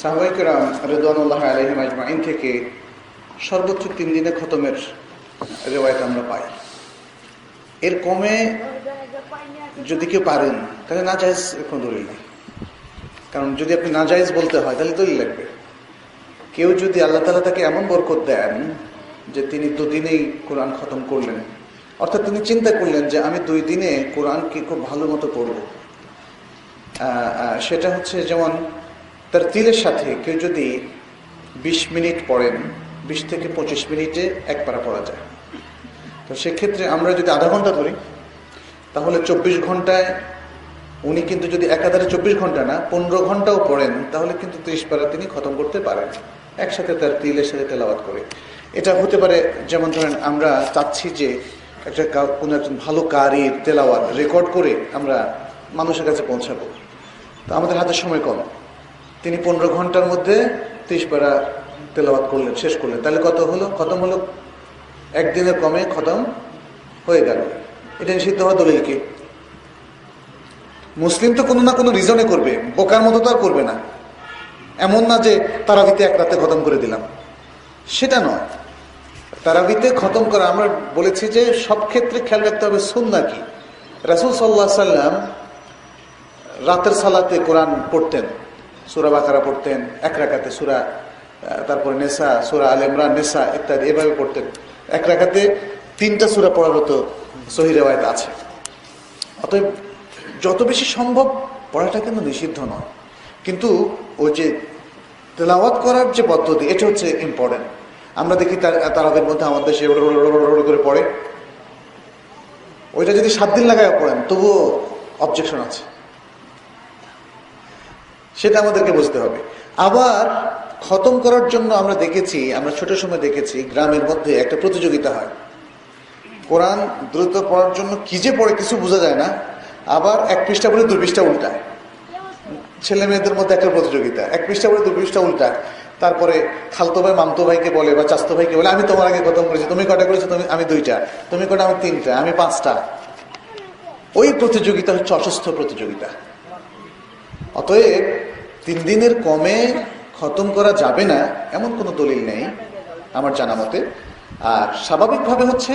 সাহবাইকরাম রেদানুল্লাহ আলহিম আজমাইন থেকে সর্বোচ্চ তিন দিনে খতমের রেওয়ায়ত আমরা পাই। এর কমে যদি কেউ পারেন, তাহলে না জায়েজ কোনো দলিল নেই। কারণ যদি আপনি না জায়েজ বলতে হয়, তাহলে দলিল লাগবে। কেউ যদি আল্লাহ তালা তাকে এমন বরকত দেন যে তিনি দুদিনেই কোরআন খতম করলেন, অর্থাৎ তিনি চিন্তা করলেন যে আমি দুই দিনে কোরআনকে খুব ভালো মতো পড়ব। সেটা হচ্ছে যেমন তার তিলের সাথে কেউ যদি বিশ মিনিট পড়েন, বিশ থেকে পঁচিশ মিনিটে এক পারা পড়া যায়। তো সেক্ষেত্রে আমরা যদি আধা ঘণ্টা ধরি তাহলে চব্বিশ ঘন্টায় উনি কিন্তু যদি একাধারে চব্বিশ ঘণ্টা না, পনেরো ঘন্টাও পড়েন, তাহলে কিন্তু ত্রিশ পারা তিনি খতম করতে পারেন। একসাথে তার তিলের সাথে তেলাওয়াত করে। এটা হতে পারে, যেমন ধরেন আমরা চাচ্ছি যে একটা কোনো একজন ভালো কারির তেলাওয়াত রেকর্ড করে আমরা মানুষের কাছে পৌঁছাবো। তো আমাদের হাতে সময় কম। তিনি পনেরো ঘণ্টার মধ্যে ত্রিশ পারা তেলাওয়াত করলেন, শেষ করলেন। তাহলে কত হলো? খতম হলো? একদিনের কমে খতম হয়ে গেল। এটা নিষিদ্ধ হওয়া দলিল কি? মুসলিম তো কোনো না কোনো রিজনে করবে। বোকার মতো তো আর করবে না। এমন না যে তারাবিতে এক রাতে খতম করে দিলাম। সেটা নয়। তারাবিতে খতম করা, আমরা বলেছি যে সব ক্ষেত্রে খেয়াল রাখতে হবে সুন্না কি। রাসুল সাল্লাহ সাল্লাম রাতের সালাতে কোরআন পড়তেন। সুরা বাকারা পড়তেন, এক রাখাতে সুরা তারপরে নেশা সুরা আল ইমরান নেশা ইত্যাদি এভাবে পড়তেন। এক রাখাতে তিনটা সুরা পড়ার হতো সহি রেওয়ায়ত আছে। অতএব যত বেশি সম্ভব পড়াটা কিন্তু নিষিদ্ধ নয়। কিন্তু ওই যে তেলাওয়াত করার যে পদ্ধতি, এটা হচ্ছে ইম্পর্টেন্ট আমরা দেখি তার তারাদের মধ্যে আমাদের রোড করে পড়ে। ওইটা যদি সাত দিন লাগায় পড়েন, তবুও অবজেকশন আছে। সেটা আমাদেরকে বুঝতে হবে। আবার খতম করার জন্য আমরা দেখেছি, আমরা ছোট সময় দেখেছি, গ্রামের মধ্যে একটা প্রতিযোগিতা হয়। কোরআন দ্রুত পড়ার জন্য কি যে পড়ে কিছু বোঝা যায় না, আবার এক পৃষ্ঠা বলে দুই পৃষ্ঠা উল্টায় ছেলে মেয়েদের মধ্যে একটা প্রতিযোগিতা, এক পৃষ্ঠা পড়ে দুই পৃষ্ঠা উল্টায় তারপরে খালতো ভাই, মামতো ভাইকে বলে বা চাস্তো ভাইকে বলে, আমি তোমার আগে খতম করেছি, তুমি কটা করেছ? তুমি, আমি দুইটা। তুমি কটা আমি তিনটা, আমি পাঁচটা। ওই প্রতিযোগিতা হচ্ছে অসুস্থ প্রতিযোগিতা। অতএব তিন দিনের কমে খতম করা যাবে না, এমন কোনো দলিল নেই আমার জানা মতে। আর স্বাভাবিকভাবে হচ্ছে,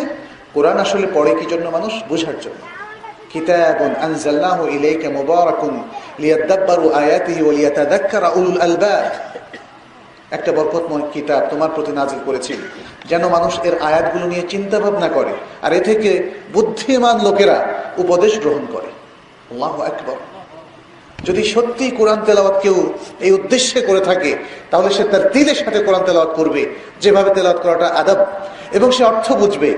কোরআন আসলে পড়ে কি জন্য মানুষ? বোঝার জন্য। কিতাবুন আনজালনাহু ইলাইকা মুবারাকুন লিয়াদাব্বারু আয়াতিহি ওয়া লিয়াতাযাক্কারা উলুল আলবাব। একটা বরকতময় কিতাব তোমার প্রতি নাজিল করেছি, যেন মানুষ এর আয়াতগুলো নিয়ে চিন্তা ভাবনা করে, আর এ থেকে বুদ্ধিমান লোকেরা উপদেশ গ্রহণ করে। আল্লাহু আকবার। যদি সত্যি কোরআন তেলাওয়াত কেউ এই উদ্দেশ্যে করে থাকে, তাহলে সে তার দিলের সাথে কোরআন তেলাওয়াত করবে। যেভাবে তেলাওয়াত করাটা আদাব। এবং সে অর্থ বুঝবে।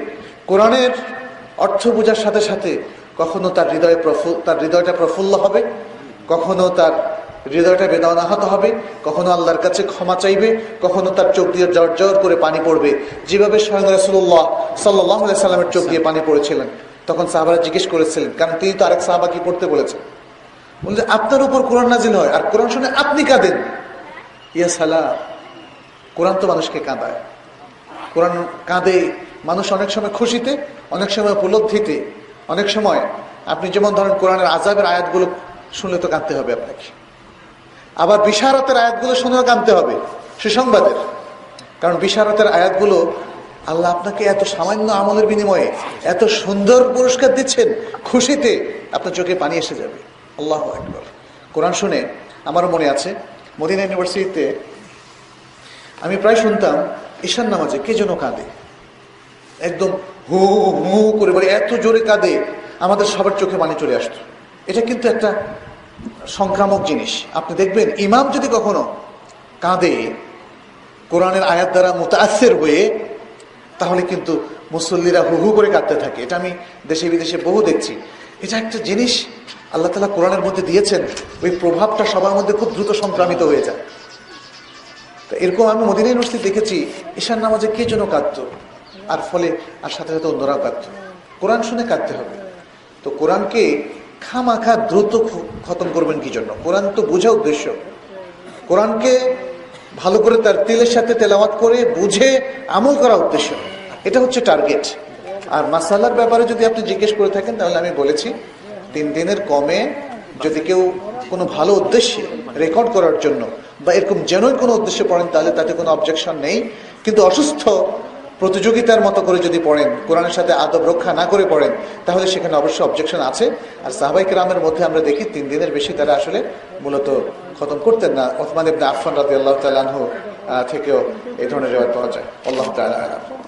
কোরআনের অর্থ বোঝার সাথে সাথে কখনো তার হৃদয়ে তার হৃদয়টা প্রফুল্ল হবে, কখনো তার হৃদয়টা বেদনাহত হবে, কখনো আল্লাহর কাছে ক্ষমা চাইবে, কখনো তার চোখ দিয়ে জ্বর করে পানি পড়বে। যেভাবে স্বয়ং রাসুল্লাহ সাল্লাহ সাল্লামের চোখ দিয়ে পানি পড়েছিলেন, তখন সাহাবারা জিজ্ঞেস করেছিলেন, কারণ তিনি তো আরেক সাহাবা কি পড়তে বলেছেন? বলছে, আপনার উপর কোরআন নাজিল হয়, আর কোরআন শুনে আপনি কাঁদেন। ইয়া সালা কোরআন তো মানুষকে কাঁদায়। কোরআন কাঁদে মানুষ অনেক সময় খুশিতে, অনেক সময় উপলব্ধিতে, অনেক সময় আপনি যেমন ধরেন কোরআনের আজাবের আয়াতগুলো শুনলে তো কাঁদতে হবে আপনাকে। আবার বিশারতের আয়াতগুলো শুনেও কাঁদতে হবে, সুসংবাদের। কারণ বিশারতের আয়াতগুলো আল্লাহ আপনাকে এত সামান্য আমলের বিনিময়ে এত সুন্দর পুরস্কার দিচ্ছেন, খুশিতে আপনার চোখে পানি এসে যাবে। আল্লাহ একবার কোরআন শুনে আমারও মনে আছে, মদিনা ইউনিভার্সিটিতে আমি প্রায় শুনতাম, ঈশান নামাজে কে যেন কাঁদে। একদম হু হু করে বলে, এত জোরে কাঁদে, আমাদের সবার চোখে পানি চলে আসতো। এটা কিন্তু একটা সংক্রামক জিনিস। আপনি দেখবেন, ইমাম যদি কখনো কাঁদে, কোরআনের আয়াত দ্বারা মোতাসের হয়ে, তাহলে কিন্তু মুসল্লিরা হু হু করে কাঁদতে থাকে। এটা আমি দেশে বিদেশে বহু দেখছি। এটা একটা জিনিস আল্লাহ তালা কোরআনের মধ্যে দিয়েছেন, ওই প্রভাবটা সবার মধ্যে খুব দ্রুত সংক্রামিত হয়ে যায়। তো এরকম আমি মদিনা ইউনিভার্সিটি দেখেছি, ঈশান নামাজে কে যেন কাঁদত, আর ফলে, আর সাথে সাথে অন্যরাও কাঁদত। কোরআন শুনে কাঁদতে হবে। তো কোরআনকে খামাখা দ্রুত খতম করবেন কি জন্য? কোরআন তো বোঝা উদ্দেশ্য। কোরআনকে ভালো করে তার তেলের সাথে তেলাওয়াত করে বুঝে আমল করা উদ্দেশ্য। এটা হচ্ছে টার্গেট। আর মাসালার ব্যাপারে যদি আপনি জিজ্ঞেস করে থাকেন, তাহলে আমি বলেছি তিন দিনের কমে যদি কেউ কোনো ভালো উদ্দেশ্যে রেকর্ড করার জন্য বা এরকম যেনই কোনো উদ্দেশ্যে পড়েন তাহলে তাতে কোনো অবজেকশন নেই। কিন্তু অসুস্থ প্রতিযোগিতার মতো করে যদি পড়েন কোরআনের সাথে আদব রক্ষা না করে পড়েন তাহলে সেখানে অবশ্যই অবজেকশন আছে। আর সাহাবাই রামের মধ্যে আমরা দেখি তিন দিনের বেশি তারা আসলে মূলত খতম করতেন না। ওসমান ইবনে আফফান রাদিয়াল্লাহু তাআলা আনহু আহ, থেকেও এই ধরনের রেওয়াজ পাওয়া যায়। আল্লাহ আলাম।